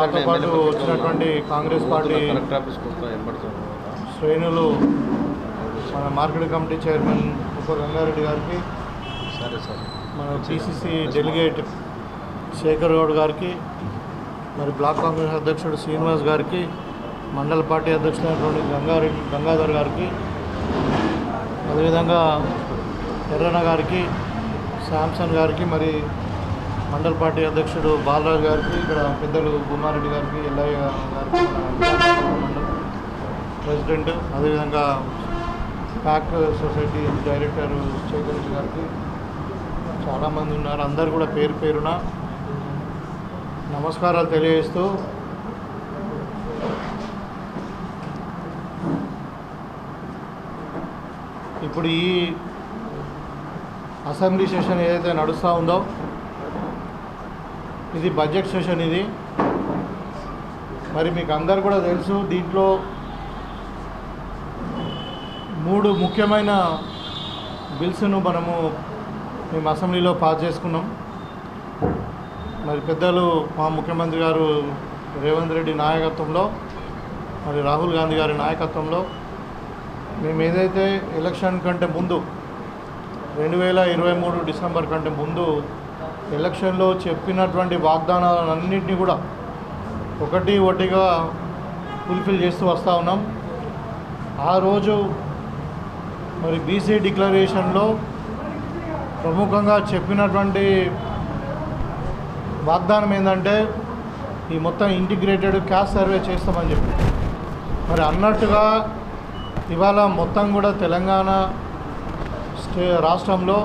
నాతో పాటు వచ్చినటువంటి కాంగ్రెస్ పార్టీ శ్రేణులు మన మార్కెట్ కమిటీ చైర్మన్ ఉప గంగారెడ్డి గారికి సరే సార్. మన పిసిసి డెలిగేట్ శేఖర్ గౌడ్ గారికి మరి బ్లాక్ కాంగ్రెస్ అధ్యక్షుడు శ్రీనివాస్ గారికి మండల పార్టీ అధ్యక్షుడైనటువంటి గంగారెడ్డి గంగాధర్ గారికి అదేవిధంగా ఎర్రన్న గారికి శాంసన్ గారికి మరి మండల పార్టీ అధ్యక్షుడు బాలరాజు గారికి ఇక్కడ పెద్దలు భూమారెడ్డి గారికి ఎల్లయ్య గారికి మండల ప్రెసిడెంట్ అదేవిధంగా ప్యాక్ సొసైటీ డైరెక్టర్ శేఖర్ గారికి చాలామంది ఉన్నారు. అందరు కూడా పేరు పేరున నమస్కారాలు తెలియజేస్తూ ఇప్పుడు ఈ అసెంబ్లీ సెషన్ ఏదైతే నడుస్తూ ఉందో ఇది బడ్జెట్ సెషన్ ఇది. మరి మీకు అందరు కూడా తెలుసు దీంట్లో మూడు ముఖ్యమైన బిల్స్ను మనము మేము అసెంబ్లీలో పాస్ చేసుకున్నాం. మరి పెద్దలు మా ముఖ్యమంత్రి గారు రేవంత్ రెడ్డి నాయకత్వంలో మరి రాహుల్ గాంధీ గారి నాయకత్వంలో మేము ఏదైతే ఎలక్షన్ కంటే ముందు రెండు వేల ఇరవై మూడు డిసెంబర్ కంటే ముందు ఎలక్షన్లో చెప్పినటువంటి వాగ్దానాలన్నింటినీ కూడా ఒకటి ఒకటిగా ఫుల్ఫిల్ చేస్తూ వస్తూ ఉన్నాం. ఆ రోజు మరి బీసీ డిక్లరేషన్లో ప్రముఖంగా చెప్పినటువంటి వాగ్దానం ఏంటంటే ఈ మొత్తం ఇంటిగ్రేటెడ్ క్యాస్ట్ సర్వే చేస్తామని చెప్పి. మరి అన్నట్టుగా ఇవాళ మొత్తం కూడా తెలంగాణ స్టే రాష్ట్రంలో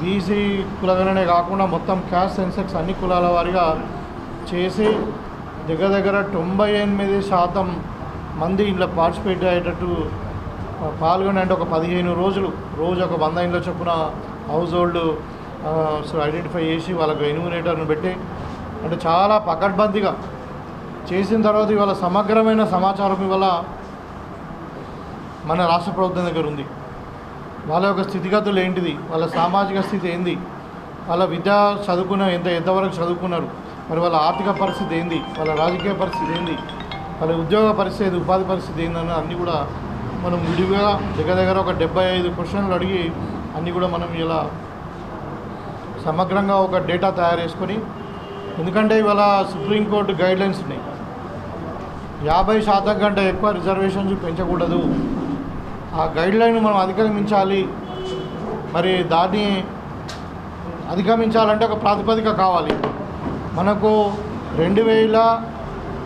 బీసీ కులగణనే కాకుండా మొత్తం క్యాస్ట్ సెన్సెక్స్ అన్ని కులాల వారిగా చేసి దగ్గర దగ్గర తొంభై ఎనిమిది శాతం మంది ఇంట్లో పార్టిసిపేట్ అయ్యేటట్టు పాల్గొని అంటే ఒక పదిహేను రోజులు రోజు ఒక వంద ఇంట్లో చొప్పున హౌస్ హోల్డ్ సో ఐడెంటిఫై చేసి వాళ్ళకు ఎన్యూమినేటర్ను పెట్టి అంటే చాలా పకడ్బందీగా చేసిన తర్వాత ఇవాళ సమగ్రమైన సమాచారం ఇవాళ మన రాష్ట్ర ప్రభుత్వం దగ్గర ఉంది. వాళ్ళ యొక్క స్థితిగతులు ఏంటిది? వాళ్ళ సామాజిక స్థితి ఏంది? వాళ్ళ విద్య చదువుకున్న ఎంత ఎంతవరకు చదువుకున్నారు? మరి వాళ్ళ ఆర్థిక పరిస్థితి ఏంది? వాళ్ళ రాజకీయ పరిస్థితి ఏంది? వాళ్ళ ఉద్యోగ పరిస్థితి ఉపాధి పరిస్థితి ఏందని అన్నీ కూడా మనం విడిగా దగ్గర దగ్గర ఒక డెబ్బై ఐదు క్వశ్చన్లు అడిగి అన్నీ కూడా మనం ఇలా సమగ్రంగా ఒక డేటా తయారు చేసుకొని ఎందుకంటే ఇవాళ సుప్రీంకోర్టు గైడ్లైన్స్ ఉన్నాయి. యాభై శాతం కంటే ఎక్కువ రిజర్వేషన్స్ పెంచకూడదు. ఆ గైడ్లైన్ మనం అధిగమించాలి. మరి దాన్ని అధిగమించాలంటే ఒక ప్రాతిపదిక కావాలి. మనకు రెండు వేల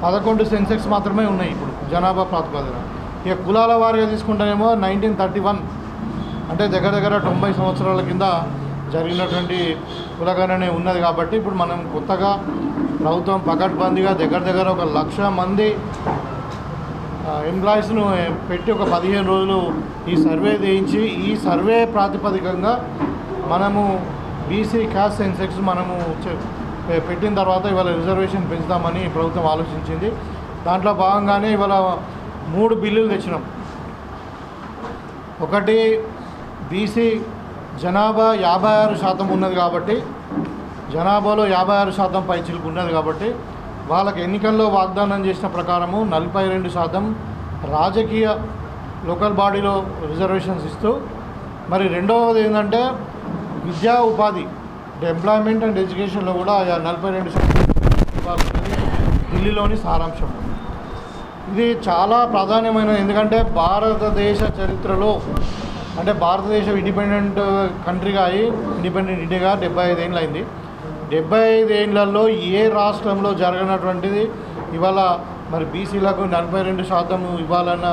పదకొండు సెన్సెక్స్ మాత్రమే ఉన్నాయి ఇప్పుడు జనాభా ప్రాతిపదిక ఇక కులాల వారిగా తీసుకుంటేనేమో నైన్టీన్ థర్టీ వన్ అంటే దగ్గర దగ్గర తొంభై సంవత్సరాల కింద జరిగినటువంటి కులగణనే ఉన్నది కాబట్టి ఇప్పుడు మనం కొత్తగా ప్రభుత్వం పకడ్బందీగా దగ్గర దగ్గర ఒక లక్ష మంది ఎంప్లాయీస్ను పెట్టి ఒక పదిహేను రోజులు ఈ సర్వే చేయించి ఈ సర్వే ప్రాతిపదికంగా మనము బీసీ క్యాస్ట్ సెన్సెక్స్ మనము పెట్టిన తర్వాత ఇవాళ రిజర్వేషన్ పెంచుదామని ప్రభుత్వం ఆలోచించింది. దాంట్లో భాగంగానే ఇవాళ మూడు బిల్లులు తెచ్చినాం. ఒకటి బీసీ జనాభా యాభై ఆరు శాతం ఉన్నది కాబట్టి జనాభాలో యాభై ఆరు శాతం పైచిలకు ఉన్నది కాబట్టి వాళ్ళకి ఎన్నికల్లో వాగ్దానం చేసిన ప్రకారము నలభై రెండు శాతం రాజకీయ లోకల్ బాడీలో రిజర్వేషన్స్ ఇస్తూ మరి రెండవది ఏంటంటే విద్యా ఉపాధి ఎంప్లాయ్మెంట్ అండ్ ఎడ్యుకేషన్లో కూడా ఆయా నలభై రెండు శాతం ఢిల్లీలోని సారాంశం. ఇది చాలా ప్రాధాన్యమైన ఎందుకంటే భారతదేశ చరిత్రలో అంటే భారతదేశం ఇండిపెండెంట్ కంట్రీగా అయి ఇండిపెండెంట్ ఇండియాగా డెబ్బై ఐదేళ్ళు అయింది డెబ్బై ఐదేళ్ళలో ఏ రాష్ట్రంలో జరగనటువంటిది ఇవాళ మరి బీసీలకు నలభై రెండు శాతం ఇవ్వాలన్న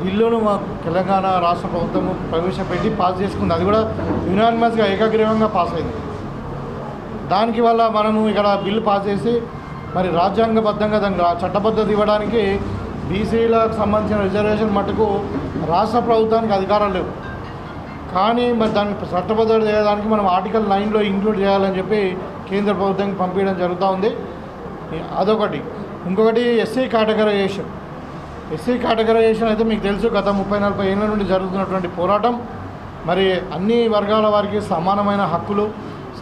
బిల్లును మా తెలంగాణ రాష్ట్ర ప్రభుత్వం ప్రవేశపెట్టి పాస్ చేసుకుంది. అది కూడా యునానిమస్గా ఏకగ్రీవంగా పాస్ అయింది. దానికి వల్ల మనము ఇక్కడ బిల్లు పాస్ చేసి మరి రాజ్యాంగబద్ధంగా దానికి చట్టబద్ధత ఇవ్వడానికి బీసీలకు సంబంధించిన రిజర్వేషన్ మటుకు రాష్ట్ర ప్రభుత్వానికి అధికారాలు లేవు. కానీ మరి దాన్ని చట్టబద్ధత చేయడానికి మనం ఆర్టికల్ నైన్లో ఇంక్లూడ్ చేయాలని చెప్పి కేంద్ర ప్రభుత్వానికి పంపించడం జరుగుతూ ఉంది. అదొకటి. ఇంకొకటి ఎస్సీ కేటగరైజేషన్. ఎస్సీ కేటగరైజేషన్ అయితే మీకు తెలుసు గత ముప్పై నలభై ఏళ్ళ నుండి జరుగుతున్నటువంటి పోరాటం. మరి అన్ని వర్గాల వారికి సమానమైన హక్కులు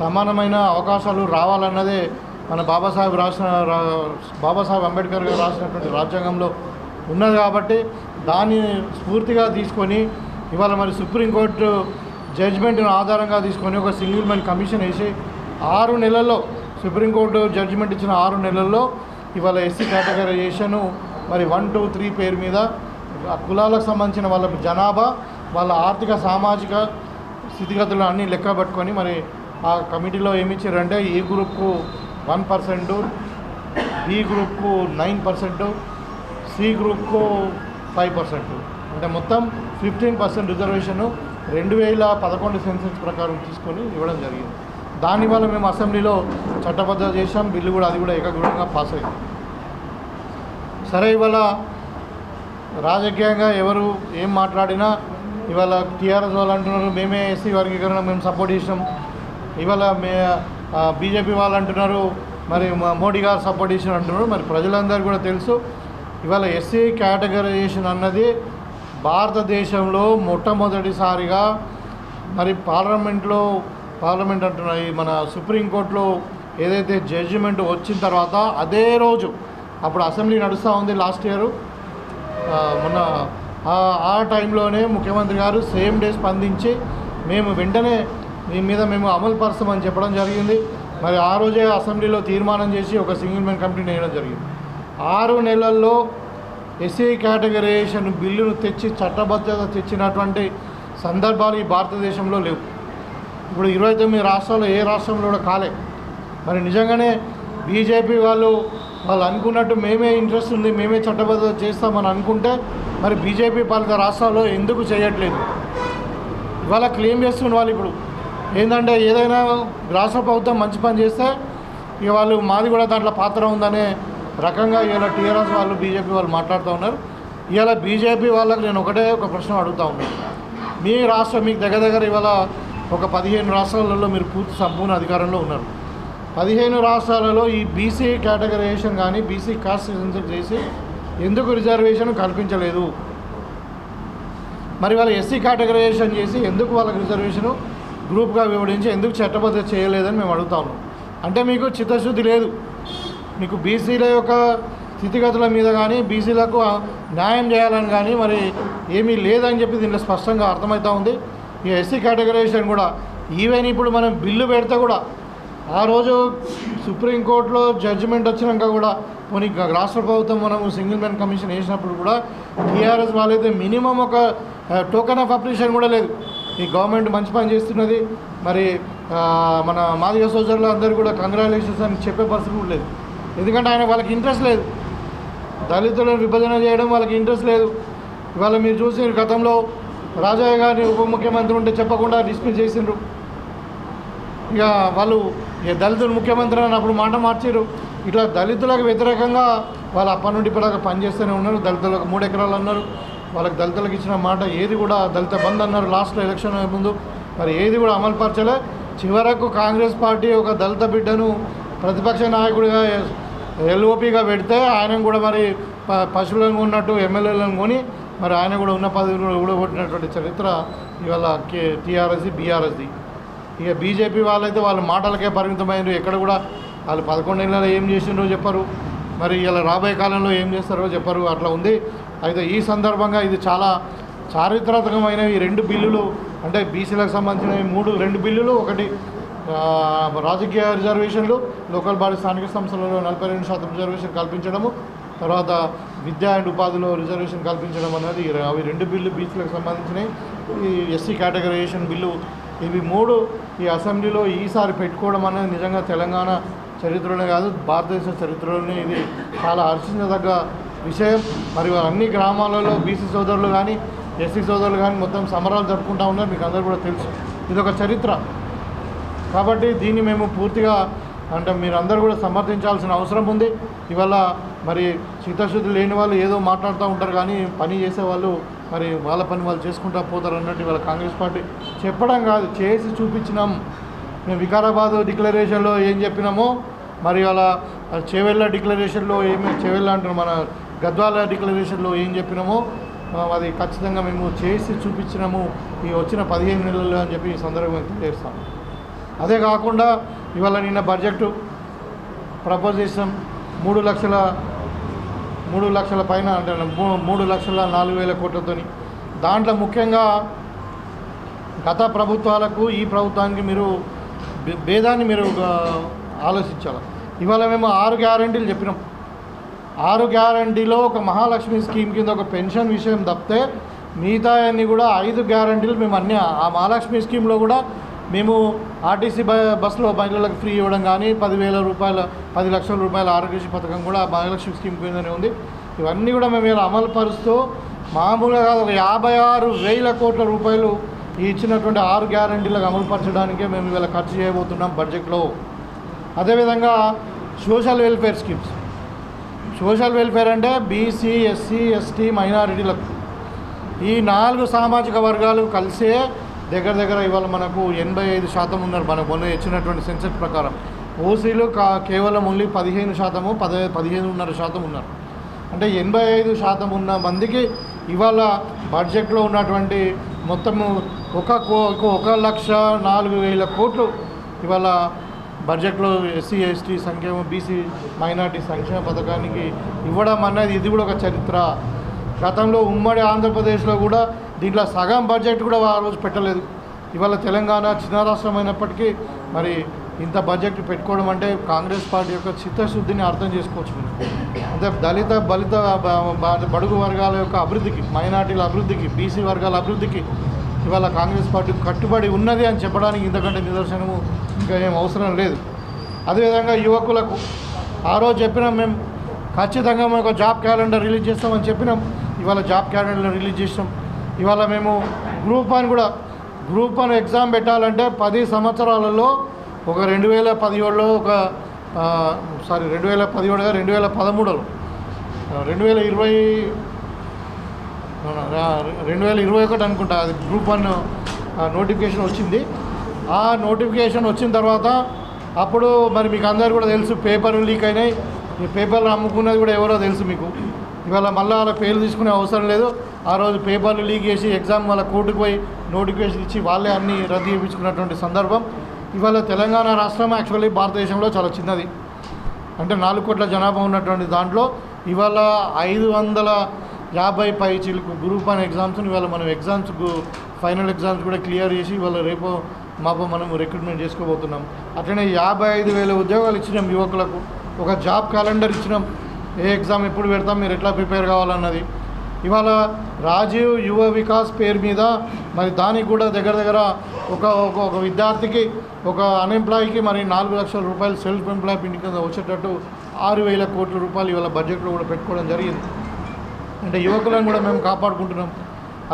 సమానమైన అవకాశాలు రావాలన్నదే మన బాబాసాహెబ్ రాసిన బాబాసాహెబ్ అంబేద్కర్ గారు రాసినటువంటి రాజ్యాంగంలో ఉన్నది కాబట్టి దాన్ని స్ఫూర్తిగా తీసుకొని ఇవాళ మరి సుప్రీంకోర్టు జడ్జిమెంట్ను ఆధారంగా తీసుకొని ఒక సింగిల్ మ్యాన్ కమిషన్ వేసి ఆరు నెలల్లో సుప్రీంకోర్టు జడ్జిమెంట్ ఇచ్చిన ఆరు నెలల్లో ఇవాళ ఎస్సీ కేటగరైజేషను మరి వన్ టూ త్రీ పేరు మీద ఆ కులాలకు సంబంధించిన వాళ్ళ జనాభా వాళ్ళ ఆర్థిక సామాజిక స్థితిగతులు అన్నీ లెక్క పెట్టుకొని మరి ఆ కమిటీలో ఏమి ఇచ్చారంటే ఏ గ్రూప్కు వన్ పర్సెంట్ బి గ్రూప్కు నైన్ పర్సెంట్ సి గ్రూప్కు ఫైవ్ పర్సెంట్. అంటే మొత్తం ఫిఫ్టీన్ పర్సెంట్ రిజర్వేషన్ రెండు వేల పదకొండు సెన్సెస్ ప్రకారం తీసుకొని ఇవ్వడం జరిగింది. దానివల్ల మేము అసెంబ్లీలో చట్టబద్ధ చేశాం బిల్లు కూడా అది కూడా ఏకగ్రహంగా పాస్ అయింది. సరే ఇవాళ రాజకీయంగా ఎవరు ఏం మాట్లాడినా ఇవాళ టీఆర్ఎస్ వాళ్ళు అంటున్నారు మేమే ఎస్సీ వర్గీకరణ మేము సపోర్ట్ చేసినాం. ఇవాళ మే బీజేపీ వాళ్ళు అంటున్నారు మరి మోడీ గారు సపోర్ట్ చేసిన అంటున్నారు మరి ప్రజలందరూ కూడా తెలుసు. ఇవాళ ఎస్సీ కేటగరైజేషన్ అన్నది భారతదేశంలో మొట్టమొదటిసారిగా మరి పార్లమెంట్లో పార్లమెంట్ అంటున్నాయి. మన సుప్రీంకోర్టులో ఏదైతే జడ్జిమెంట్ వచ్చిన తర్వాత అదే రోజు అప్పుడు అసెంబ్లీ నడుస్తూ ఉంది లాస్ట్ ఇయర్. మొన్న ఆ- టైంలోనే ముఖ్యమంత్రి గారు సేమ్ డే స్పందించి మేము వెంటనే దీని మీద మేము అమలు పరుస్తామని చెప్పడం జరిగింది. మరి ఆ రోజే అసెంబ్లీలో తీర్మానం చేసి ఒక సింగిల్ మెన్ కమిటీని వేయడం జరిగింది. ఆరు నెలల్లో ఎస్సీ కేటగరైజేషన్ బిల్లును తెచ్చి చట్టబద్ధత తెచ్చినటువంటి సందర్భాలు ఈ భారతదేశంలో లేవు. ఇప్పుడు ఇరవై తొమ్మిది రాష్ట్రాల్లో ఏ రాష్ట్రంలో కూడా కాలే. మరి నిజంగానే బీజేపీ వాళ్ళు వాళ్ళు అనుకున్నట్టు మేమే ఇంట్రెస్ట్ ఉంది మేమే చట్టబద్ధత చేస్తామని అనుకుంటే మరి బీజేపీ పాలిత రాష్ట్రాల్లో ఎందుకు చేయట్లేదు? ఇవాళ క్లెయిమ్ చేస్తున్న వాళ్ళు ఇప్పుడు. ఏంటంటే ఏదైనా రాష్ట్ర ప్రభుత్వం మంచి పని చేస్తే ఇక వాళ్ళు మాది కూడా దాంట్లో పాత్ర ఉందనే రకంగా ఇవాళ టీఆర్ఎస్ వాళ్ళు బీజేపీ వాళ్ళు మాట్లాడుతూ ఉన్నారు. ఇవాళ బీజేపీ వాళ్ళకి నేను ఒకటే ఒక ప్రశ్న అడుగుతా ఉన్నాను మీ రాష్ట్రం మీకు దగ్గర దగ్గర ఇవాళ ఒక పదిహేను రాష్ట్రాలలో మీరు పూర్తి సంపూర్ణ అధికారంలో ఉన్నారు. పదిహేను రాష్ట్రాలలో ఈ బీసీ కేటగరైజేషన్ కానీ బీసీ కాస్ట్ చేసి ఎందుకు రిజర్వేషన్ కల్పించలేదు? మరి వాళ్ళ ఎస్సీ కేటగరైజేషన్ చేసి ఎందుకు వాళ్ళకి రిజర్వేషను గ్రూప్గా వివరించి ఎందుకు చట్టబద్ధ చేయలేదని మేము అడుగుతా ఉన్నాం. అంటే మీకు చిత్తశుద్ధి లేదు. మీకు బీసీల యొక్క స్థితిగతుల మీద కానీ బీసీలకు న్యాయం చేయాలని కానీ మరి ఏమీ లేదని చెప్పి దీంట్లో స్పష్టంగా అర్థమవుతూ ఉంది. ఈ ఎస్సీ కేటగరైజేషన్ కూడా. ఈవెన్ ఇప్పుడు మనం బిల్లు పెడితే కూడా ఆ రోజు సుప్రీంకోర్టులో జడ్జిమెంట్ వచ్చినాక కూడా పోనీ రాష్ట్ర ప్రభుత్వం మనము సింగిల్ మ్యాన్ కమిషన్ వేసినప్పుడు కూడా టీఆర్ఎస్ వాళ్ళైతే మినిమం ఒక టోకెన్ ఆఫ్ అప్రిషియేషన్ కూడా లేదు. ఈ గవర్నమెంట్ మంచి పని చేస్తున్నది. మరి మన మాదిగ సోదరులు అందరూ కూడా కంగ్రాచులేషన్స్ అని చెప్పే పరిస్థితి కూడా లేదు. ఎందుకంటే ఆయన వాళ్ళకి ఇంట్రెస్ట్ లేదు. దళితులను విభజన చేయడం వాళ్ళకి ఇంట్రెస్ట్ లేదు. ఇవాళ మీరు చూసి గతంలో రాజయ్య గారిని ఉప ముఖ్యమంత్రి ఉంటే చెప్పకుండా డిస్మిస్ చేసిండ్రు. ఇక వాళ్ళు ఇక దళితులు ముఖ్యమంత్రి అని అప్పుడు మాట మార్చారు ఇట్లా దళితులకు వ్యతిరేకంగా వాళ్ళు అప్పటి నుండి ఇప్పటిదాకా పనిచేస్తూనే ఉన్నారు. దళితులకు మూడు ఎకరాలు అన్నారు. వాళ్ళకి దళితులకు ఇచ్చిన మాట ఏది కూడా దళిత బంద్ అన్నారు లాస్ట్లో ఎలక్షన్ ముందు. మరి ఏది కూడా అమలు పరచలే. చివరకు కాంగ్రెస్ పార్టీ ఒక దళిత బిడ్డను ప్రతిపక్ష నాయకుడిగా ఎల్ఓపిగా పెడితే ఆయన కూడా మరి పశువులను ఉన్నట్టు ఎమ్మెల్యేలను కొని మరి ఆయన కూడా ఉన్న పదవులు కూడా చరిత్ర ఇవాళ కే టీఆర్ఎస్ది బీఆర్ఎస్ది. ఇక బీజేపీ వాళ్ళైతే వాళ్ళ మాటలకే పరిమితమైనరు ఎక్కడ కూడా వాళ్ళు పదకొండు ఏం చేసిండ్రో చెప్పరు. మరి ఇలా రాబోయే కాలంలో ఏం చేస్తారో చెప్పరు. అట్లా ఉంది. అయితే ఈ సందర్భంగా ఇది చాలా చారిత్రాత్మకమైన ఈ రెండు బిల్లులు అంటే బీసీలకు సంబంధించిన మూడు రెండు బిల్లులు. ఒకటి రాజకీయ రిజర్వేషన్లు లోకల్ బాడీ స్థానిక సంస్థలలో నలభై రెండు శాతం రిజర్వేషన్ కల్పించడము. తర్వాత విద్యా అండ్ ఉపాధిలో రిజర్వేషన్ కల్పించడం అనేది అవి రెండు బిల్లు బీచ్లకు సంబంధించినవి ఈ ఎస్సీ కేటగరైజేషన్ బిల్లు ఇవి మూడు ఈ అసెంబ్లీలో ఈసారి పెట్టుకోవడం అనేది నిజంగా తెలంగాణ చరిత్రలోనే కాదు భారతదేశ చరిత్రలోనే ఇది చాలా హర్షించదగ్గ విషయం. మరియు అన్ని గ్రామాలలో బీసీ సోదరులు కానీ ఎస్సీ సోదరులు కానీ మొత్తం సమరాలు జరుపుకుంటా ఉన్నారు. మీకు అందరూ కూడా తెలుసు. ఇది ఒక చరిత్ర. కాబట్టి దీన్ని మేము పూర్తిగా అంటే మీరందరూ కూడా సమర్థించాల్సిన అవసరం ఉంది. ఇవాళ మరి చిత్తశుద్ధి లేని వాళ్ళు ఏదో మాట్లాడుతూ ఉంటారు కానీ పని చేసే వాళ్ళు మరి వాళ్ళ పని వాళ్ళు చేసుకుంటా పోతారు అన్నట్టు ఇవాళ కాంగ్రెస్ పార్టీ. చెప్పడం కాదు చేసి చూపించినాం. మేము వికారాబాద్ డిక్లరేషన్లో ఏం చెప్పినామో మరి అలా చేవెళ్ళ డిక్లరేషన్లో ఏమి చేవెళ్ళ అంటారు మన గద్వాల డిక్లరేషన్లో ఏం చెప్పినామో అది ఖచ్చితంగా మేము చేసి చూపించినాము. ఈ వచ్చిన పదిహేను నెలల్లో అని చెప్పి ఈ సందర్భంగా తెలియజేస్తాము అదే కాకుండా ఇవాళ నిన్న బడ్జెట్ ప్రపోజ్ మూడు లక్షల మూడు లక్షల పైన అంటే మూ- మూడు లక్షల నాలుగు వేల కోట్లతోని. దాంట్లో ముఖ్యంగా గత ప్రభుత్వాలకు ఈ ప్రభుత్వానికి మీరు భేదాన్ని మీరు ఆలోచించాలి? ఇవాళ మేము ఆరు గ్యారంటీలు చెప్పినాం. ఆరు గ్యారంటీలో ఒక మహాలక్ష్మి స్కీమ్ కింద ఒక పెన్షన్ విషయం తప్పితే మిగతా అన్నీ కూడా ఐదు గ్యారంటీలు మేము అన్ని ఆ మహాలక్ష్మి స్కీమ్లో కూడా మేము ఆర్టీసీ బస్సులో మహిళలకు ఫ్రీ ఇవ్వడం కానీ పదివేల రూపాయల పది లక్షల రూపాయల ఆరోగ్యశ్రీ పథకం కూడా ఆ మహాలక్ష్మి స్కీమ్ కిందనే ఉంది. ఇవన్నీ కూడా మేము ఇలా అమలు పరుస్తూ మామూలుగా కాదు ఒక యాభై ఆరు వేల కోట్ల రూపాయలు ఈ ఇచ్చినటువంటి ఆరు గ్యారంటీలకు అమలు పరచడానికే మేము ఇవాళ ఖర్చు చేయబోతున్నాం బడ్జెట్లో. అదేవిధంగా social welfare schemes. Social welfare అంటే బీసీ ఎస్సీ ఎస్టీ మైనారిటీలకు. ఈ నాలుగు సామాజిక వర్గాలు కలిసే దగ్గర దగ్గర ఇవాళ మనకు ఎనభై ఐదు శాతం ఉన్నారు. మనకు మొన్న ఇచ్చినటువంటి సెన్సెస్ ప్రకారం. ఓసీలు కా కేవలం ఓన్లీ పదిహేను శాతము పది పదిహేనున్నర శాతం ఉన్నారు. అంటే ఎనభై ఐదు శాతం ఉన్న మందికి ఇవాళ బడ్జెట్లో ఉన్నటువంటి మొత్తము ఒక కో- ఒక లక్ష నాలుగు వేల కోట్లు ఇవాళ బడ్జెట్లో ఎస్సీ ఎస్టీ సంక్షేమ బీసీ మైనార్టీ సంక్షేమ పథకానికి ఇవ్వడం అనేది ఇది కూడా ఒక చరిత్ర. గతంలో ఉమ్మడి ఆంధ్రప్రదేశ్లో కూడా దీంట్లో సగం బడ్జెట్ కూడా ఆ రోజు పెట్టలేదు. ఇవాళ తెలంగాణ చిన్న రాష్ట్రం అయినప్పటికీ మరి ఇంత బడ్జెట్ పెట్టుకోవడం అంటే కాంగ్రెస్ పార్టీ యొక్క చిత్తశుద్ధిని అర్థం చేసుకోవచ్చు మీరు. అంటే దళిత బలిత బడుగు వర్గాల యొక్క అభివృద్ధికి మైనార్టీల అభివృద్ధికి బీసీ వర్గాల అభివృద్ధికి ఇవాళ కాంగ్రెస్ పార్టీ కట్టుబడి ఉన్నది అని చెప్పడానికి ఇంతకంటే నిదర్శనము ఇంకా ఏం అవసరం లేదు. అదేవిధంగా యువకులకు ఆ రోజు చెప్పినాం మేము ఖచ్చితంగా మేము ఒక జాబ్ క్యాలెండర్ రిలీజ్ చేస్తామని చెప్పినాం. ఇవాళ జాబ్ క్యాలెండర్ రిలీజ్ చేసినాం. ఇవాళ మేము గ్రూప్ వన్ కూడా గ్రూప్ వన్ ఎగ్జామ్ పెట్టాలంటే పది సంవత్సరాలలో ఒక రెండు వేల పదిహేడులో ఒక సారీ రెండు వేల పదిహేడుగా రెండు వేల పదమూడులో. రెండు వేల ఇరవై రెండు వేల ఇరవై ఒకటి అనుకుంటా అది గ్రూప్ వన్ నోటిఫికేషన్ వచ్చింది. ఆ నోటిఫికేషన్ వచ్చిన తర్వాత అప్పుడు మరి మీకు అందరు కూడా తెలుసు పేపర్లు లీక్ అయినాయి. ఈ పేపర్లు అమ్ముకున్నది కూడా ఎవరో తెలుసు మీకు. ఇవాళ మళ్ళీ వాళ్ళ పేర్లు తీసుకునే అవసరం లేదు. ఆ రోజు పేపర్లు లీక్ చేసి ఎగ్జామ్ వాళ్ళ కోర్టుకు పోయి నోటిఫికేషన్ ఇచ్చి వాళ్ళే అన్ని రద్దు చేయించుకున్నటువంటి సందర్భం. ఇవాళ తెలంగాణ రాష్ట్రం యాక్చువల్లీ భారతదేశంలో చాలా చిన్నది. అంటే నాలుగు కోట్ల జనాభా ఉన్నటువంటి దాంట్లో ఇవాళ ఐదు వందల యాభై పై చిలుకు గ్రూప్ వన్ ఎగ్జామ్స్ని ఇవాళ మనం ఎగ్జామ్స్ ఫైనల్ ఎగ్జామ్స్ కూడా క్లియర్ చేసి ఇవాళ రేపు మాపు మనం రిక్రూట్మెంట్ చేసుకోబోతున్నాం. అట్లనే యాభై ఐదు వేల ఉద్యోగాలు ఇచ్చినాం యువకులకు. ఒక జాబ్ క్యాలెండర్ ఇచ్చినాం. ఏ ఎగ్జామ్ ఎప్పుడు పెడతాం మీరు ఎట్లా ప్రిపేర్ కావాలన్నది. ఇవాళ రాజీవ్ యువ వికాస్ పేరు మీద మరి దానికి కూడా దగ్గర దగ్గర ఒక ఒక ఒక విద్యార్థికి ఒక అన్ఎంప్లాయీకి మరి నాలుగు లక్షల రూపాయలు సెల్ఫ్ ఎంప్లాయ్మెంట్ కింద వచ్చేటట్టు ఆరు వేల కోట్ల రూపాయలు ఇవాళ బడ్జెట్లో కూడా పెట్టుకోవడం జరిగింది. అంటే యువకులను కూడా మేము కాపాడుకుంటున్నాం.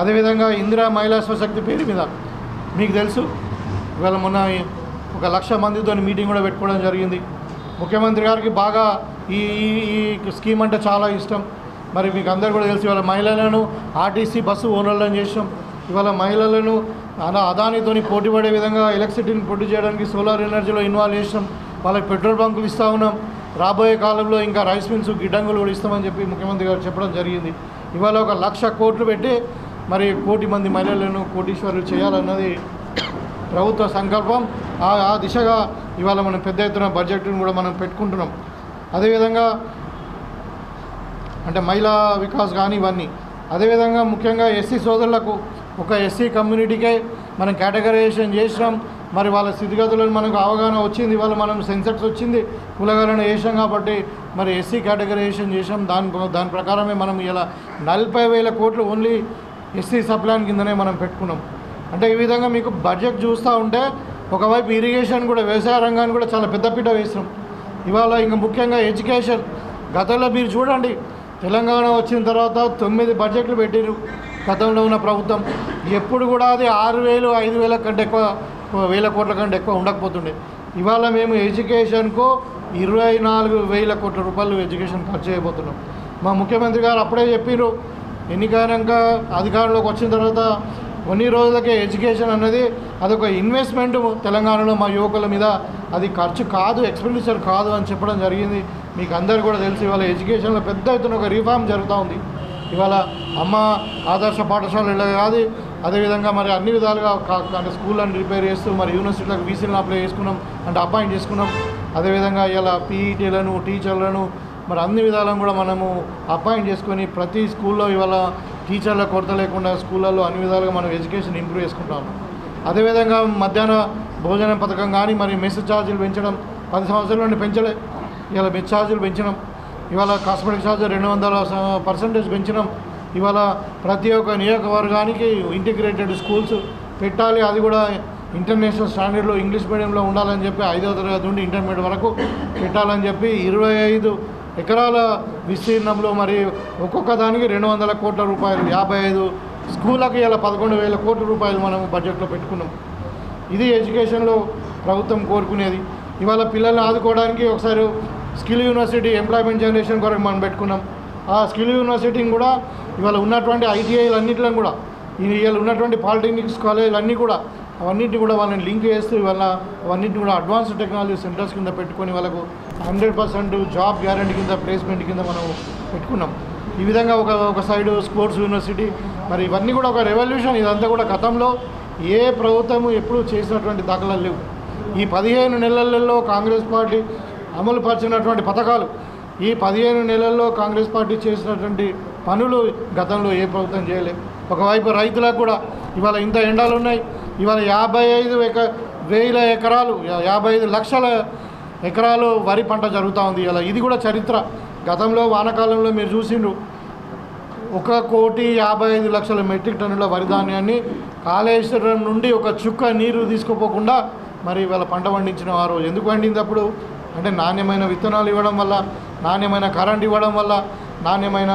అదేవిధంగా ఇందిరా మహిళా స్వశక్తి పేరు మీద మీకు తెలుసు ఇవాళ మొన్న ఒక లక్ష మందితో మీటింగ్ కూడా పెట్టుకోవడం జరిగింది. ముఖ్యమంత్రి గారికి బాగా ఈ ఈ- స్కీమ్ అంటే చాలా ఇష్టం. మరి మీకు అందరు కూడా తెలుసు ఇవాళ మహిళలను ఆర్టీసీ బస్సు ఓనర్లను చేసాం ఇవాళ మహిళలను అలా అదానితోని పోటీ పడే విధంగా ఎలక్ట్రిసిటీని పోటీ చేయడానికి సోలార్ ఎనర్జీలో ఇన్వాల్వ్ చేసాం వాళ్ళకి పెట్రోల్ బంకులు ఇస్తూ ఉన్నాం. రాబోయే కాలంలో ఇంకా రైస్ మిల్స్ గిడ్డంగులు కూడా ఇస్తామని చెప్పి ముఖ్యమంత్రి గారు చెప్పడం జరిగింది. ఇవాళ ఒక లక్ష కోట్లు పెట్టి మరి కోటి మంది మహిళలను కోటీశ్వరులు చేయాలన్నది ప్రభుత్వ సంకల్పం. ఆ దిశగా ఇవాళ మనం పెద్ద ఎత్తున బడ్జెట్ను కూడా మనం పెట్టుకుంటున్నాం. అదేవిధంగా అంటే మహిళా వికాస్ కానీ ఇవన్నీ. అదేవిధంగా ముఖ్యంగా ఎస్సీ సోదరులకు ఒక ఎస్సీ కమ్యూనిటీకే మనం కేటగరైజేషన్ చేసినాం. మరి వాళ్ళ స్థితిగతులను మనకు అవగాహన వచ్చింది. ఇవాళ మనం సెన్సెక్స్ వచ్చింది. కులగరణ చేసాం కాబట్టి మరి ఎస్సీ కేటగరైజేషన్ చేసాం దాని దాని ప్రకారమే మనం ఇలా నలభై వేల కోట్లు ఓన్లీ ఎస్సీ సప్లాన్ కిందనే మనం పెట్టుకున్నాం. అంటే ఈ విధంగా మీకు బడ్జెట్ చూస్తూ ఉంటే ఒకవైపు ఇరిగేషన్ కూడా వ్యవసాయ రంగాన్ని కూడా చాలా పెద్దపీట వేసినాం. ఇవాళ ఇంకా ముఖ్యంగా ఎడ్యుకేషన్. గతంలో మీరు చూడండి తెలంగాణ వచ్చిన తర్వాత తొమ్మిది బడ్జెట్లు పెట్టిరు గతంలో ఉన్న ప్రభుత్వం. ఎప్పుడు కూడా అది ఆరు వేలు ఐదు వేల కంటే ఎక్కువ వేల కోట్ల కంటే ఎక్కువ ఉండకపోతుండే. ఇవాళ మేము ఎడ్యుకేషన్కు ఇరవై నాలుగు వేల కోట్ల రూపాయలు ఎడ్యుకేషన్ ఖర్చు చేయబోతున్నాం. మా ముఖ్యమంత్రి గారు అప్పుడే చెప్పిర్రు ఎన్నికైనాక అధికారంలోకి వచ్చిన తర్వాత కొన్ని రోజులకే ఎడ్యుకేషన్ అనేది అదొక ఇన్వెస్ట్మెంట్ తెలంగాణలో మా యువకుల మీద అది ఖర్చు కాదు ఎక్స్పెండిచర్ కాదు అని చెప్పడం జరిగింది. మీకు అందరు కూడా తెలుసు ఇవాళ ఎడ్యుకేషన్లో పెద్ద ఎత్తున ఒక రిఫార్మ్ జరుగుతూ ఉంది. ఇవాళ అమ్మ ఆదర్శ పాఠశాలలు కాదు అదేవిధంగా మరి అన్ని విధాలుగా అంటే స్కూళ్ళని రిపేర్ చేస్తూ మరి యూనివర్సిటీలకు వీసీలను అప్లై చేసుకున్నాం అంటే అపాయింట్ చేసుకున్నాం. అదేవిధంగా ఇలా పీఈటీలను టీచర్లను మరి అన్ని విధాలను కూడా మనము అపాయింట్ చేసుకొని ప్రతి స్కూల్లో ఇవాళ టీచర్ల కొరత లేకుండా స్కూళ్ళల్లో అన్ని విధాలుగా మనం ఎడ్యుకేషన్ ఇంప్రూవ్ చేసుకుంటాము అదేవిధంగా మధ్యాహ్న భోజనం పథకం కానీ మరి మెస్ ఛార్జీలు పెంచడం పది సంవత్సరాల నుండి పెంచలే. ఇవాళ మెస్ ఛార్జీలు పెంచడం ఇవాళ కాస్మెటిక్ ఛార్జ్ రెండు వందల పర్సెంటేజ్ పెంచడం ఇవాళ ప్రతి ఒక్క నియోజకవర్గానికి ఇంటిగ్రేటెడ్ స్కూల్స్ పెట్టాలి. అది కూడా ఇంటర్నేషనల్ స్టాండర్డ్లో ఇంగ్లీష్ మీడియంలో ఉండాలని చెప్పి ఐదవ తరగతి నుండి ఇంటర్మీడియట్ వరకు పెట్టాలని చెప్పి ఇరవై ఐదు ఎకరాల విస్తీర్ణంలో మరి ఒక్కొక్క దానికి రెండు వందల కోట్ల రూపాయలు యాభై ఐదు స్కూళ్ళకి ఇలా పదకొండు వేల కోట్ల రూపాయలు మనం బడ్జెట్లో పెట్టుకున్నాం. ఇది ఎడ్యుకేషన్లో ప్రభుత్వం కోరుకునేది. ఇవాళ పిల్లల్ని ఆదుకోవడానికి ఒకసారి స్కిల్ యూనివర్సిటీ ఎంప్లాయ్మెంట్ జనరేషన్ కొరకు మనం పెట్టుకున్నాం. ఆ స్కిల్ యూనివర్సిటీని కూడా ఇవాళ ఉన్నటువంటి ఐటీఐలు అన్నింటిలో కూడా ఈ- ఇవాళ ఉన్నటువంటి పాలిటెక్నిక్స్ కాలేజీలు అన్నీ కూడా అవన్నింటిని కూడా వాళ్ళని లింక్ చేస్తూ ఇవాళ అవన్నింటిని కూడా అడ్వాన్స్ టెక్నాలజీ సెంటర్స్ కింద పెట్టుకొని వాళ్ళకు హండ్రెడ్ పర్సెంట్ జాబ్ గ్యారంటీ కింద ప్లేస్మెంట్ కింద మనం పెట్టుకున్నాం. ఈ విధంగా ఒక ఒక సైడ్ స్పోర్ట్స్ యూనివర్సిటీ మరి ఇవన్నీ కూడా ఒక రెవల్యూషన్ ఇదంతా కూడా గతంలో ఏ ప్రభుత్వము ఎప్పుడూ చేసినటువంటి దాఖలాలు లేవు. ఈ పదిహేను నెలలలో కాంగ్రెస్ పార్టీ అమలు పరిచినటువంటి పథకాలు ఈ పదిహేను నెలల్లో కాంగ్రెస్ పార్టీ చేసినటువంటి పనులు గతంలో ఏ ప్రభుత్వం చేయలేదు ఒకవైపు రైతులకు కూడా ఇవాళ ఇంత ఎండాలు ఉన్నాయి. ఇవాళ యాభై ఐదు ఎక వేల ఎకరాలు యాభై ఐదు లక్షల ఎకరాలు వరి పంట జరుగుతూ ఉంది. ఇలా ఇది కూడా చరిత్ర. గతంలో వానాకాలంలో మీరు చూసిండ్రు. ఒక కోటి యాభై ఐదు లక్షల మెట్రిక్ టన్నుల వరి ధాన్యాన్ని కాళేశ్వరం నుండి ఒక చుక్క నీరు తీసుకుపోకుండా మరి ఇవాళ పంట పండించిన వారు. ఎందుకు పండింది అప్పుడు? అంటే నాణ్యమైన విత్తనాలు ఇవ్వడం వల్ల నాణ్యమైన కరెంట్ ఇవ్వడం వల్ల నాణ్యమైన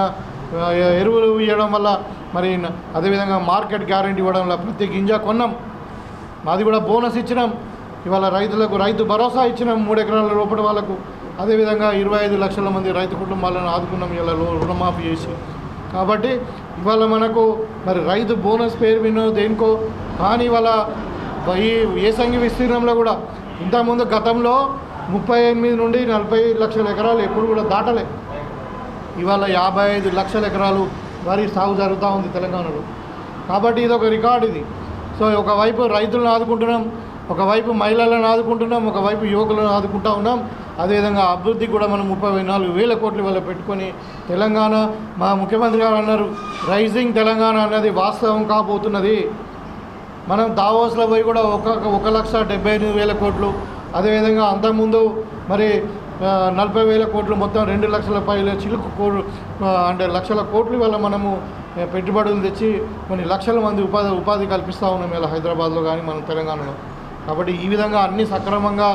ఎరువులు ఇవ్వడం వల్ల మరి అదేవిధంగా మార్కెట్ గ్యారెంటీ ఇవ్వడం వల్ల ప్రతి గింజ కొన్నాం. మాది కూడా బోనస్ ఇచ్చినాం. ఇవాళ రైతులకు రైతు భరోసా ఇచ్చినాం మూడు ఎకరాల లోపల వాళ్ళకు. అదేవిధంగా ఇరవై ఐదు లక్షల మంది రైతు కుటుంబాలను ఆదుకున్నాం. ఇలా రుణమాఫీ చేసి కాబట్టి ఇవాళ మనకు మరి రైతు బోనస్ పేరు వినో దేనికో కానీ ఇవాళ ఈ ఏసంగి విస్తీర్ణంలో కూడా ఇంతకుముందు గతంలో ముప్పై ఎనిమిది నుండి నలభై లక్షల ఎకరాలు ఎప్పుడు కూడా దాటలే. ఇవాళ యాభై ఐదు లక్షల ఎకరాలు వరి సాగు జరుగుతూ ఉంది తెలంగాణలో. కాబట్టి ఇది ఒక రికార్డ్ ఇది. సో ఒకవైపు రైతులను ఆదుకుంటున్నాం ఒకవైపు మహిళలను ఆదుకుంటున్నాం ఒకవైపు యువకులను ఆదుకుంటూ ఉన్నాం. అదేవిధంగా అభివృద్ధి కూడా మనం ముప్పై నాలుగు వేల కోట్లు వల్ల పెట్టుకొని తెలంగాణ మా ముఖ్యమంత్రి గారు అన్నారు రైజింగ్ తెలంగాణ అన్నది వాస్తవం కాబోతున్నది. మనం దావోస్లో పోయి కూడా ఒక ఒక లక్ష డెబ్బై ఎనిమిది వేల కోట్లు అదేవిధంగా అంతకుముందు మరి నలభై వేల కోట్లు మొత్తం రెండు లక్షల పైల చిలుకు కోట్లు అంటే లక్షల కోట్లు వల్ల మనము పెట్టుబడులు తెచ్చి కొన్ని లక్షల మంది ఉపాధి ఉపాధి కల్పిస్తూ ఉన్నాం ఇలా హైదరాబాద్లో కానీ మన తెలంగాణలో. కాబట్టి ఈ విధంగా అన్ని సక్రమంగా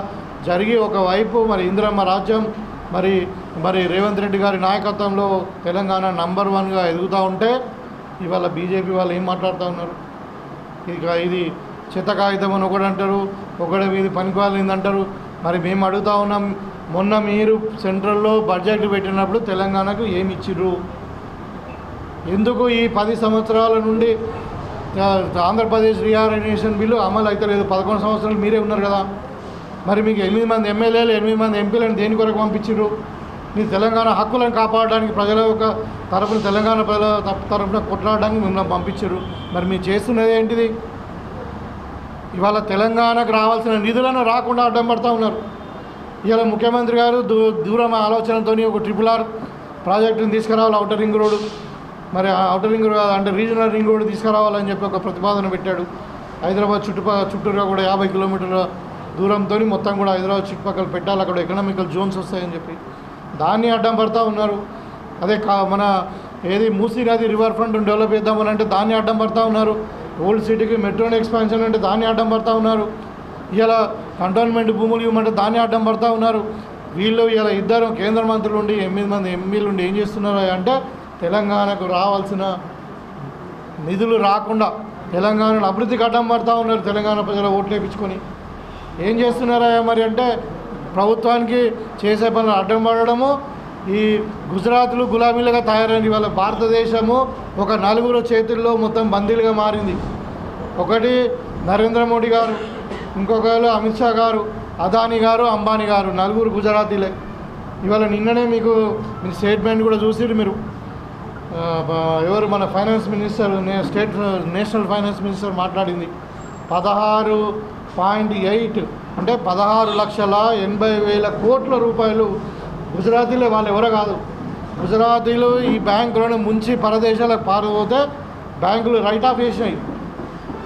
జరిగి ఒకవైపు మరి ఇందిరమ్మ రాజ్యం మరి మరి రేవంత్ రెడ్డి గారి నాయకత్వంలో తెలంగాణ నంబర్ వన్గా ఎదుగుతూ ఉంటే ఇవాళ బీజేపీ వాళ్ళు ఏం మాట్లాడుతూ ఉన్నారు? ఇక ఇది చెత్త కాగితం అని ఒకడంటారు ఒకడే ఒకటి ఇది పనికివాలిందంటారు మరి మేము అడుగుతా ఉన్నాం మొన్న మీరు సెంట్రల్లో బడ్జెట్ పెట్టినప్పుడు తెలంగాణకు ఏమి ఇచ్చిర్రు? ఎందుకు ఈ పది సంవత్సరాల నుండి ఆంధ్రప్రదేశ్ రీఆర్గనైజేషన్ బిల్లు అమలు అయితే లేదు పదకొండు సంవత్సరాలు మీరే ఉన్నారు కదా. మరి మీకు ఎనిమిది మంది ఎమ్మెల్యేలు ఎనిమిది మంది ఎంపీలను దేని కొరకు పంపించారు మీ తెలంగాణ హక్కులను కాపాడడానికి ప్రజల యొక్క తరపున తెలంగాణ ప్రజల తరపున కొట్లాడడానికి మిమ్మల్ని పంపించారు మరి మీరు చేస్తున్నది ఏంటిది? ఇవాళ తెలంగాణకు రావాల్సిన నిధులను రాకుండా అడ్డం పడతా ఉన్నారు. ఇవాళ ముఖ్యమంత్రి గారు దూ దూరం ఆలోచనతో ఒక ట్రిపుల్ ఆర్ ప్రాజెక్టుని తీసుకురావాలి అవుటర్ రింగ్ రోడ్డు. మరి ఆ అవుటర్ రింగ్ రోడ్ అంటే రీజనల్ రింగ్ రోడ్ తీసుకురావాలని చెప్పి ఒక ప్రతిపాదన పెట్టాడు. హైదరాబాద్ చుట్టుపక్కల చుట్టూరా కూడా యాభై కిలోమీటర్ల దూరంతో మొత్తం కూడా హైదరాబాద్ చుట్టుపక్కల పెట్టాలి అక్కడ ఎకనామికల్ జోన్స్ వస్తాయని చెప్పి. దాన్ని అడ్డం పడతా ఉన్నారు. అదే కా మన ఏది మూసీ నది రివర్ ఫ్రంట్ డెవలప్ చేద్దామని అంటే దాన్ని అడ్డం పడతా ఉన్నారు. ఓల్డ్ సిటీకి మెట్రోని ఎక్స్పాన్షన్ అంటే దాన్ని అడ్డం పడతా ఉన్నారు. ఇలా కంటోన్మెంట్ భూములు ఇవ్వమంటే దాన్ని అడ్డం పడతా ఉన్నారు. వీళ్ళు ఇలా ఇద్దరు కేంద్ర మంత్రులు ఉండి ఎనిమిది మంది ఎంపీలు ఉండి ఏం చేస్తున్నారు అంటే తెలంగాణకు రావాల్సిన నిధులు రాకుండా తెలంగాణను అభివృద్ధికి అడ్డం పడతా ఉన్నారు. తెలంగాణ ప్రజల ఓట్లు వేయించుకొని ఏం చేస్తున్నారా మరి అంటే ప్రభుత్వానికి చేసే పనులు అడ్డం పడడము ఈ గుజరాత్లు గులాబీలుగా తయారైంది ఇవాళ భారతదేశము ఒక నలుగురు చేతుల్లో మొత్తం బందీలుగా మారింది. ఒకటి నరేంద్ర మోడీ గారు ఇంకొకరు అమిత్ షా గారు అదానీ గారు అంబానీ గారు నలుగురు గుజరాతీలే. ఇవాళ నిన్ననే మీకు మీ స్టేట్మెంట్ కూడా చూసిరు మీరు. ఎవరు మన ఫైనాన్స్ మినిస్టర్ నే- స్టేట్ నేషనల్ ఫైనాన్స్ మినిస్టర్ మాట్లాడింది. పదహారు పాయింట్ ఎయిట్ అంటే పదహారు లక్షల ఎనభై వేల కోట్ల రూపాయలు గుజరాతీలో వాళ్ళు ఎవరో కాదు. గుజరాతీలు ఈ బ్యాంకులను ముంచి పరదేశాలకు పారిపోతే బ్యాంకులు రైట్ ఆఫ్ వేసినాయి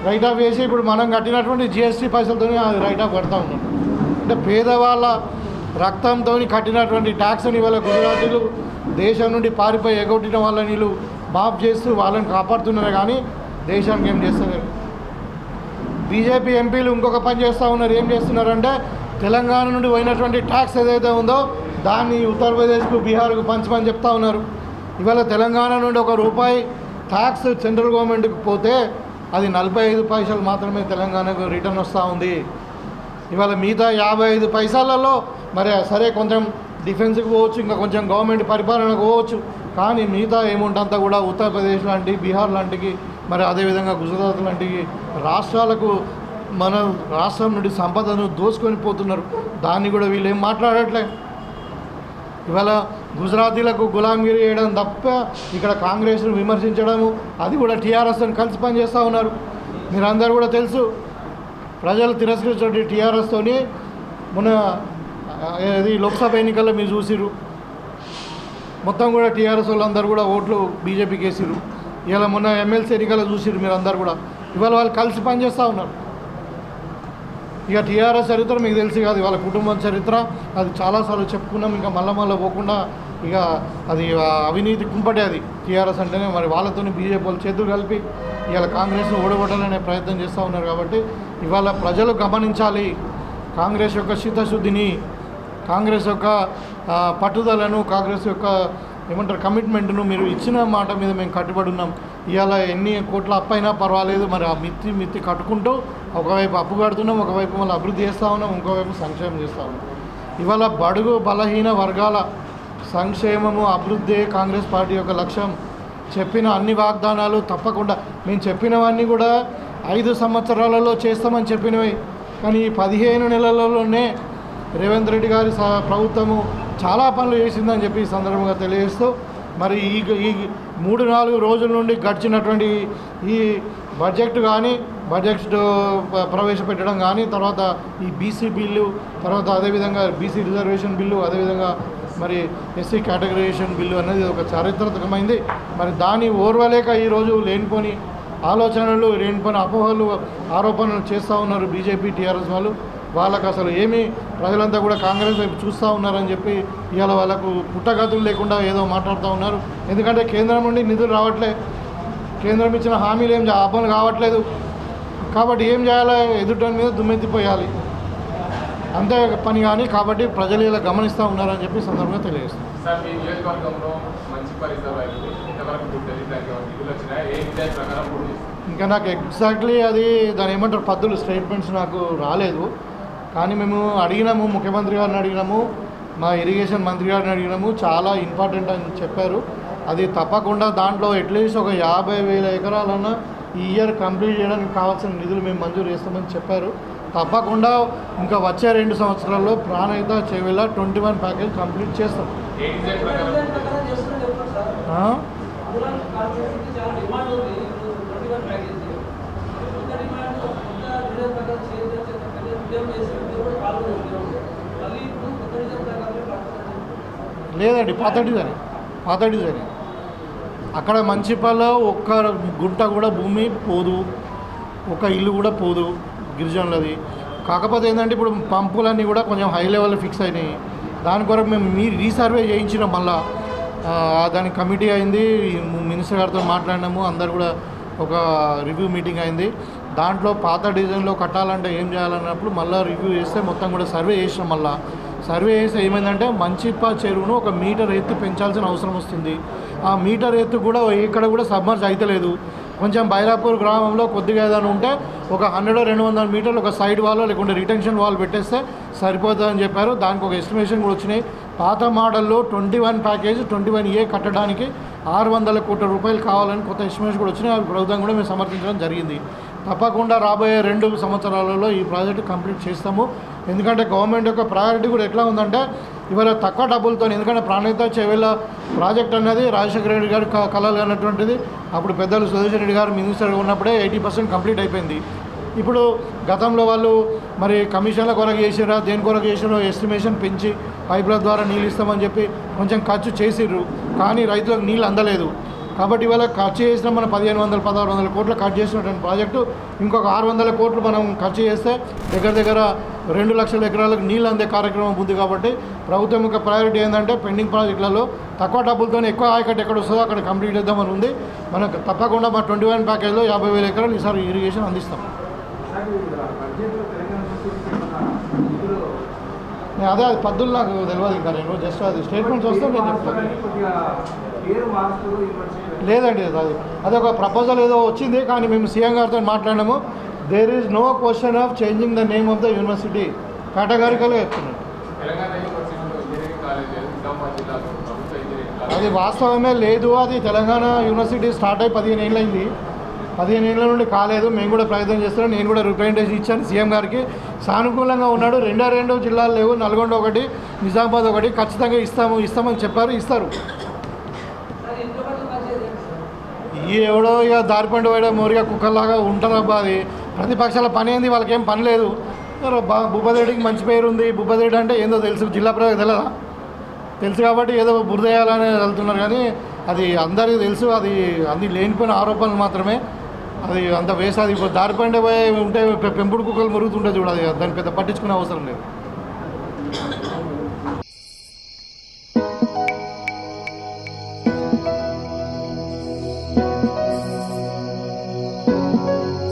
రైట్ ఆఫ్ వేసి ఇప్పుడు మనం కట్టినటువంటి జిఎస్టీ పైసలతో అది రైట్ ఆఫ్ కడతా ఉన్నాం. అంటే పేదవాళ్ళ రక్తంతో కట్టినటువంటి ట్యాక్స్ని ఇవాళ గుజరాతీలు దేశం నుండి పారిపోయి ఎగొట్టిన వాళ్ళ నీళ్ళు మాఫ్ చేస్తూ వాళ్ళని కాపాడుతున్నారు కానీ దేశానికి ఏం చేస్తారు బీజేపీ ఎంపీలు ఇంకొక పని చేస్తూ ఉన్నారు. ఏం చేస్తున్నారంటే తెలంగాణ నుండి పోయినటువంటి ట్యాక్స్ ఏదైతే ఉందో దాన్ని ఉత్తరప్రదేశ్కు బీహార్కు పంచమని చెప్తా ఉన్నారు. ఇవాళ తెలంగాణ నుండి ఒక రూపాయి ట్యాక్స్ సెంట్రల్ గవర్నమెంట్కి పోతే అది నలభై ఐదు పైసలు మాత్రమే తెలంగాణకు రిటర్న్ వస్తూ ఉంది. ఇవాళ మిగతా యాభై ఐదు పైసలలో మరి సరే కొంచెం డిఫెన్స్కి పోవచ్చు ఇంకా కొంచెం గవర్నమెంట్ పరిపాలనకు పోవచ్చు కానీ మిగతా ఏముంటంతా కూడా ఉత్తరప్రదేశ్ లాంటి బీహార్ లాంటికి మరి అదేవిధంగా గుజరాత్ లాంటి రాష్ట్రాలకు మన రాష్ట్రం నుండి సంపదను దోసుకొని పోతున్నారు. దాన్ని కూడా వీళ్ళు ఏం మాట్లాడట్లే. ఇవాళ గుజరాతీలకు గులాంగిరి చేయడం తప్ప ఇక్కడ కాంగ్రెస్ను విమర్శించడము అది కూడా టీఆర్ఎస్ని కలిసి పనిచేస్తూ ఉన్నారు. మీరందరూ కూడా తెలుసు ప్రజలు తిరస్కరించిన టీఆర్ఎస్తోని మొన్న ఇది లోక్సభ ఎన్నికల్లో మీరు చూసిరు మొత్తం కూడా టీఆర్ఎస్ వాళ్ళందరూ కూడా ఓట్లు బీజేపీకి వేసిరు ఇలా మొన్న ఎమ్మెల్సీ ఎన్నికలు చూసిరు మీరు అందరు కూడా. ఇవాళ వాళ్ళు కలిసి పనిచేస్తూ ఉన్నారు. ఇక టీఆర్ఎస్ చరిత్ర మీకు తెలుసు కాదు వాళ్ళ కుటుంబం చరిత్ర అది చాలాసార్లు చెప్పుకున్నాం ఇంకా మళ్ళా మళ్ళీ పోకుండా ఇక అది అవినీతి కుంపటే అది. టీఆర్ఎస్ అంటేనే మరి వాళ్ళతో బీజేపీ వాళ్ళు చేతులు కలిపి ఇవాళ కాంగ్రెస్ను ఓడగొట్టాలనే ప్రయత్నం చేస్తూ ఉన్నారు కాబట్టి ఇవాళ ప్రజలు గమనించాలి. కాంగ్రెస్ యొక్క చిత్తశుద్ధిని కాంగ్రెస్ యొక్క పట్టుదలను కాంగ్రెస్ యొక్క ఏమంటారు కమిట్మెంట్ను మీరు ఇచ్చిన మాట మీద మేము కట్టుబడి ఉన్నాం. ఇవాళ ఎన్ని కోట్ల అప్పు అయినా పర్వాలేదు మరి ఆ మిత్తి మిత్తి కట్టుకుంటూ ఒకవైపు అప్పు కడుతున్నాం ఒకవైపు మళ్ళీ అభివృద్ధి చేస్తూ ఉన్నాం ఇంకోవైపు సంక్షేమం చేస్తూ ఉన్నాం. ఇవాళ బడుగు బలహీన వర్గాల సంక్షేమము అభివృద్ధి కాంగ్రెస్ పార్టీ యొక్క లక్ష్యం. చెప్పిన అన్ని వాగ్దానాలు తప్పకుండా మేము చెప్పినవన్నీ కూడా ఐదు సంవత్సరాలలో చేస్తామని చెప్పినవి. కానీ ఈ పదిహేను నెలలలోనే రేవంత్ రెడ్డి గారి ప్రభుత్వము చాలా పనులు చేసిందని చెప్పి ఈ సందర్భంగా తెలియజేస్తూ మరి ఈ ఈ మూడు నాలుగు రోజుల నుండి గడిచినటువంటి ఈ బడ్జెట్ కానీ బడ్జెట్ ప్రవేశపెట్టడం కానీ తర్వాత ఈ బీసీ బిల్లు తర్వాత అదేవిధంగా బీసీ రిజర్వేషన్ బిల్లు అదేవిధంగా మరి ఎస్సీ కేటగరైజేషన్ బిల్లు అనేది ఒక చారిత్రకమైంది మరి దాన్ని ఓర్వలేక ఈరోజు లేనిపోని ఆలోచనలు లేనిపోని అపోహలు ఆరోపణలు చేస్తూ ఉన్నారు బీజేపీ టీఆర్ఎస్ వాళ్ళు. వాళ్ళకు అసలు ఏమీ ప్రజలంతా కూడా కాంగ్రెస్ వైపు చూస్తూ ఉన్నారని చెప్పి ఇవాళ వాళ్ళకు పుట్టగతులు లేకుండా ఏదో మాట్లాడుతూ ఉన్నారు. ఎందుకంటే కేంద్రం నుండి నిధులు రావట్లే. కేంద్రం ఇచ్చిన హామీలు ఏం అమలు కావట్లేదు. కాబట్టి ఏం చేయాలి ఎదుటి మీద దుమ్మెత్తిపోయాలి. అంతే పని కానీ కాబట్టి ప్రజలు ఇలా గమనిస్తూ ఉన్నారని చెప్పి సందర్భంగా తెలియజేస్తాం సార్ మీ నియోజకవర్గంలో మంచి పరిసరాలు అయింది ఇంతవరకు గుర్తుంది దానికి ఏమైనా నిధులు వచ్చినాయా? ఏ విధానం ప్రకారం పూర్తి చేస్తారు? ఇంకా నాకు ఎగ్జాక్ట్లీ అది దాని ఏమంటారు? పద్దులు స్టేట్మెంట్స్ నాకు రాలేదు. కానీ మేము అడిగినాము ముఖ్యమంత్రి గారిని అడిగినాము మా ఇరిగేషన్ మంత్రి గారిని అడిగినాము చాలా ఇంపార్టెంట్ అని చెప్పారు. అది తప్పకుండా దాంట్లో అట్లీస్ట్ ఒక యాభై వేల ఎకరాలన్నా ఈ ఇయర్ కంప్లీట్ చేయడానికి కావాల్సిన నిధులు మేము మంజూరు చేస్తామని చెప్పారు. తప్పకుండా ఇంకా వచ్చే రెండు సంవత్సరాల్లో Pranahita Chevella twenty one package complete చేస్తాం ఏ డిజైన్ ప్రకారం పూర్తి చేస్తారు? ఆ? లేదండి పాత డిజైన్ పాత డిజైన్ అక్కడ మంచిపల్లో ఒక్క గుంట కూడా భూమి పోదు. ఒక ఇల్లు కూడా పోదు గిరిజనులది. కాకపోతే ఏంటంటే ఇప్పుడు పంపులన్నీ కూడా కొంచెం హై లెవెల్ ఫిక్స్ అయినాయి. దాని కొరకు మేము మీ రీసర్వే చేయించినాం మళ్ళా. దాని కమిటీ అయింది మినిస్టర్ గారితో మాట్లాడినాము అందరు కూడా ఒక రివ్యూ మీటింగ్ అయింది. దాంట్లో పాత డిజైన్లో కట్టాలంటే ఏం చేయాలన్నప్పుడు మళ్ళీ రివ్యూ చేస్తే మొత్తం కూడా సర్వే చేసినాం మళ్ళీ. సర్వే చేస్తే ఏమైందంటే మంచిప్ప చెరువును ఒక మీటర్ ఎత్తు పెంచాల్సిన అవసరం వస్తుంది. ఆ మీటర్ ఎత్తు కూడా ఇక్కడ కూడా సబ్మర్జ్ అయితలేదు. కొంచెం బైరాపూర్ గ్రామంలో కొద్దిగా ఏదైనా ఉంటే ఒక హండ్రెడ్ రెండు వందల మీటర్లు ఒక సైడ్ వాల్ లేకుంటే రిటెన్షన్ వాల్ పెట్టేస్తే సరిపోతుందని చెప్పారు. దానికి ఒక ఎస్టిమేషన్ కూడా వచ్చినాయి. పాత మోడల్లో twenty one package twenty one A కట్టడానికి ఆరు వందల కోట్ల రూపాయలు కావాలని కొత్త ఎస్టిమేషన్ కూడా వచ్చినాయి. అవి ప్రభుత్వం కూడా మేము సమర్థించడం జరిగింది. తప్పకుండా రాబోయే రెండు సంవత్సరాలలో ఈ ప్రాజెక్టు కంప్లీట్ చేస్తాము. ఎందుకంటే గవర్నమెంట్ యొక్క ప్రయారిటీ కూడా ఎట్లా ఉందంటే ఇవాళ తక్కువ డబ్బులతో ఎందుకంటే ప్రాణహిత చెవిల ప్రాజెక్ట్ అనేది రాజశేఖర రెడ్డి గారు క- కలలు అన్నటువంటిది. అప్పుడు పెద్దలు సుధీర్ రెడ్డి గారు మినిస్టర్ ఉన్నప్పుడే ఎయిటీ పర్సెంట్ కంప్లీట్ అయిపోయింది. ఇప్పుడు గతంలో వాళ్ళు మరి కమిషన్ల కొరకు చేసిరా దేని కొరకు చేసిరో ఎస్టిమేషన్ పెంచి పైపుల ద్వారా నీళ్ళు ఇస్తామని చెప్పి కొంచెం ఖర్చు చేసిర్రు. కానీ రైతులకు నీళ్ళు అందలేదు. కాబట్టి ఇవాళ ఖర్చు చేసిన మనం పదిహేను వందల పదహారు వందల కోట్లు ఖర్చు చేసినటువంటి ప్రాజెక్టు ఇంకొక ఆరు వందల కోట్లు మనం ఖర్చు చేస్తే దగ్గర దగ్గర రెండు లక్షల ఎకరాలకు నీళ్ళు అందే కార్యక్రమం ఉంది కాబట్టి ప్రభుత్వం యొక్క ప్రయారిటీ ఏంటంటే పెండింగ్ ప్రాజెక్టులలో తక్కువ డబ్బులతో ఎక్కువ ఆయకట్టు ఎక్కడ వస్తుందో అక్కడ కంప్లీట్ చేద్దామని ఉంది. మనకు తప్పకుండా మా ట్వంటీ వన్ ప్యాకేజ్లో యాభై వేల ఎకరాలు ఈసారి ఇరిగేషన్ అందిస్తాం. నేను అదే అది పద్దులు నాకు తెలియదు ఇంకా నేను జస్ట్ అది స్టేట్మెంట్స్ వస్తే నేను చెప్తాను లేదండి అది అదొక ప్రపోజల్ ఏదో వచ్చింది కానీ మేము సీఎం గారితో మాట్లాడినాము. There is no question of changing the name of the university కేటగారికల్గా engineering అది వాస్తవమే లేదు అది తెలంగాణ యూనివర్సిటీ స్టార్ట్ అయ్యి పదిహేను ఏళ్ళు అయింది పదిహేను ఏళ్ళ నుండి కాలేదు మేము కూడా ప్రయత్నం చేస్తున్నాం. నేను కూడా రిప్రజెంటేషన్ ఇచ్చాను సీఎం గారికి. సానుకూలంగా ఉన్నాడు. రెండో రెండు జిల్లాలు లేవు. నల్గొండ ఒకటి నిజామాబాద్ ఒకటి. ఖచ్చితంగా ఇస్తాము ఇస్తామని చెప్పారు ఇస్తారు. ఈ ఎవడో ఇక దారిపండు పోయడం మోరిగా కుక్కల్లాగా ఉంటారబ్బా అది. ప్రతిపక్షాల పని ఏంది? వాళ్ళకేం పని లేదు. బా బుబ్బదేడికి మంచి పేరు ఉంది. బుబ్బదేడి అంటే ఏందో తెలుసు. జిల్లా ప్రజలకు తెలియదా తెలుసు కాబట్టి ఏదో బురద వేయాలని వెళ్తున్నారు కానీ అది అందరికీ తెలుసు. అది అన్ని లేనిపోయిన ఆరోపణలు మాత్రమే. అది అంత వేస్ట్. అది ఇప్పుడు దారిపండే పోయి ఉంటే పెంపుడు కుక్కలు మురుగుతుంటే చూడాలి దాన్ని పెద్ద పట్టించుకునే అవసరం లేదు.